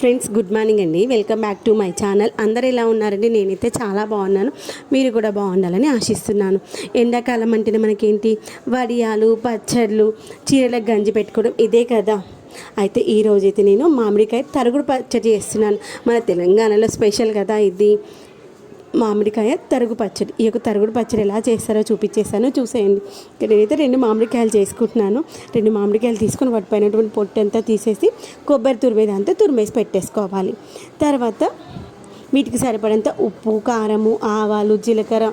Friends good morning అండి. Welcome back to my channel. అందరు ఎలా ఉన్నారండి? నేనైతే చాలా బాగున్నాను. మీరు కూడా బాగుండాలని ఆశిస్తున్నాను. ఎండాకాలం అంటేనే మనకేంటి? వడియాలు పచ్చళ్ళు చీరలకు గంజి పెట్టుకోవడం ఇదే కదా. అయితే ఈ రోజైతే నేను మామిడికాయ తరుగుడు పచ్చడి చేస్తున్నాను. మన తెలంగాణలో స్పెషల్ కదా ఇది. మామిడికాయ తరుగు పచ్చడి. ఈ యొక్క తరుగుడు పచ్చడి ఎలా చేస్తారో చూపించేసాను చూసేయండి. ఇక్కడ నేనైతే రెండు మామిడికాయలు చేసుకుంటున్నాను. రెండు మామిడికాయలు తీసుకొని వాటి పైనటువంటి పొట్టు అంతా తీసేసి కొబ్బరి తురిమేదంతా తురిమేసి పెట్టేసుకోవాలి. తర్వాత వీటికి సరిపడంత ఉప్పు కారము ఆవాలు జీలకర్ర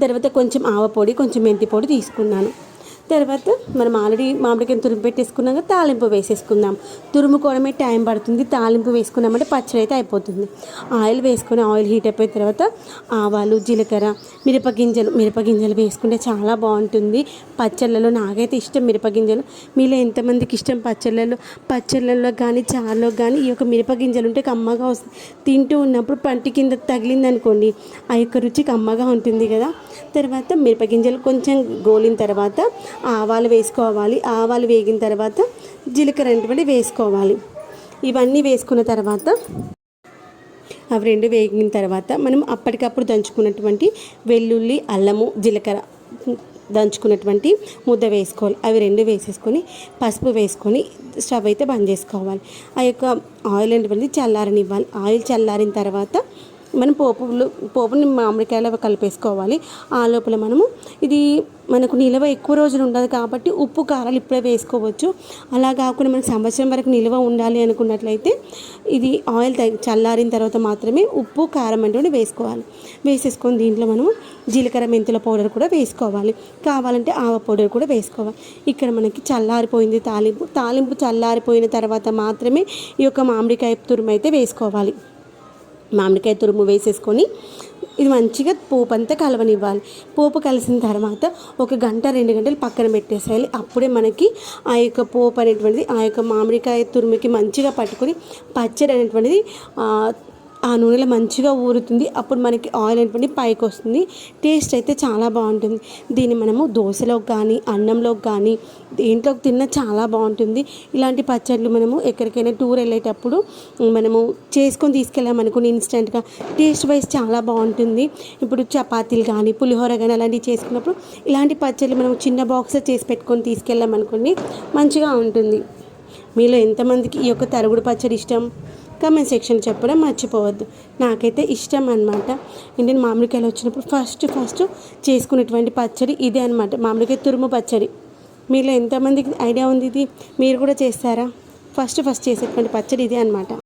తర్వాత కొంచెం ఆవ పొడి కొంచెం మెంతి పొడి తీసుకున్నాను. తర్వాత మనం ఆల్రెడీ మామిడికాయని తురుము పెట్టేసుకున్నాక తాలింపు వేసేసుకుందాం. తురుముకోవడమే టైం పడుతుంది. తాలింపు వేసుకున్నామంటే పచ్చడి అయితే అయిపోతుంది. ఆయిల్ వేసుకొని ఆయిల్ హీట్ అయిపోయిన తర్వాత ఆవాలు జీలకర్ర మిరపగింజలు మిరపగింజలు వేసుకుంటే చాలా బాగుంటుంది. పచ్చళ్ళలో నాకైతే ఇష్టం మిరపగింజలు మీలో ఎంతమందికి ఇష్టం పచ్చళ్ళలో? పచ్చళ్ళలో కానీ చారులో కానీ ఈ యొక్క మిరపగింజలు ఉంటే కమ్మగా వస్తుంది తింటూ ఉన్నప్పుడు పంటి కింద తగిలింది అనుకోండి ఆ యొక్క రుచి కమ్మగా ఉంటుంది కదా. తర్వాత మిరపగింజలు కొంచెం గోలిన తర్వాత ఆవాలు వేసుకోవాలి. ఆవాలు వేగిన తర్వాత జీలకర్ర అనేటువంటి వేసుకోవాలి. ఇవన్నీ వేసుకున్న తర్వాత అవి రెండు వేగిన తర్వాత మనం అప్పటికప్పుడు దంచుకున్నటువంటి వెల్లుల్లి అల్లము జీలకర్ర దంచుకున్నటువంటి ముద్ద వేసుకోవాలి. అవి రెండు వేసేసుకొని పసుపు వేసుకొని స్టవ్ అయితే బంద్ చేసుకోవాలి. ఆ యొక్క ఆయిల్ అనేటువంటిది చల్లారనివ్వాలి. ఆయిల్ చల్లారిన తర్వాత మనం పోపులు పోపుని మామిడికాయలు కలిపేసుకోవాలి. ఆ లోపల మనము ఇది మనకు నిల్వ ఎక్కువ రోజులు ఉండదు కాబట్టి ఉప్పు కారాలు ఇప్పుడే వేసుకోవచ్చు. అలా కాకుండా మనకు సంవత్సరం వరకు నిల్వ ఉండాలి అనుకున్నట్లయితే ఇది ఆయిల్ చల్లారిన తర్వాత మాత్రమే ఉప్పు కారం అంటే వేసుకోవాలి. వేసేసుకొని దీంట్లో మనము జీలకర్ర మెంతుల పౌడర్ కూడా వేసుకోవాలి. కావాలంటే ఆవ పౌడర్ కూడా వేసుకోవాలి. ఇక్కడ మనకి చల్లారిపోయింది తాలింపు. తాలింపు చల్లారిపోయిన తర్వాత మాత్రమే ఈ యొక్క మామిడికాయ తురుము అయితే వేసుకోవాలి. మామిడికాయ తురుము వేసేసుకొని ఇది మంచిగా పోపు అంతా కలవనివ్వాలి. పోపు కలిసిన తర్వాత ఒక గంట రెండు గంటలు పక్కన పెట్టేసేయాలి. అప్పుడే మనకి ఆ యొక్క పోపు అనేటువంటిది ఆ యొక్క మామిడికాయ తురుముకి మంచిగా పట్టుకొని పచ్చడి అనేటువంటిది ఆ నూనెలో మంచిగా ఊరుతుంది. అప్పుడు మనకి ఆయిల్ అనేటువంటి పైకి వస్తుంది. టేస్ట్ అయితే చాలా బాగుంటుంది. దీన్ని మనము దోశలోకి కానీ అన్నంలోకి కానీ దేంట్లోకి తిన్నా చాలా బాగుంటుంది. ఇలాంటి పచ్చళ్ళు మనము ఎక్కడికైనా టూర్ వెళ్ళేటప్పుడు మనము చేసుకొని తీసుకెళ్ళామనుకుని ఇన్స్టెంట్గా టేస్ట్ వైజ్ చాలా బాగుంటుంది. ఇప్పుడు చపాతీలు కానీ పులిహోర కానీ అలాంటివి చేసుకున్నప్పుడు ఇలాంటి పచ్చళ్ళు మనం చిన్న బాక్స్ చేసి పెట్టుకొని తీసుకెళ్ళామనుకోండి మంచిగా ఉంటుంది. మీలో ఎంతమందికి ఈ యొక్క తరుగుడు పచ్చడి ఇష్టం? కమెంట్ సెక్షన్ చెప్పడం మర్చిపోవద్దు. నాకైతే ఇష్టం అనమాట ఇండియన్ మామిడికాయలు వచ్చినప్పుడు ఫస్ట్ ఫస్ట్ చేసుకునేటువంటి పచ్చడి ఇదే అనమాట మామిడికాయ తురుము పచ్చడి. మీలో ఎంతమందికి ఐడియా ఉంది ఇది? మీరు కూడా చేస్తారా? ఫస్ట్ ఫస్ట్ చేసేటువంటి పచ్చడి ఇదే అనమాట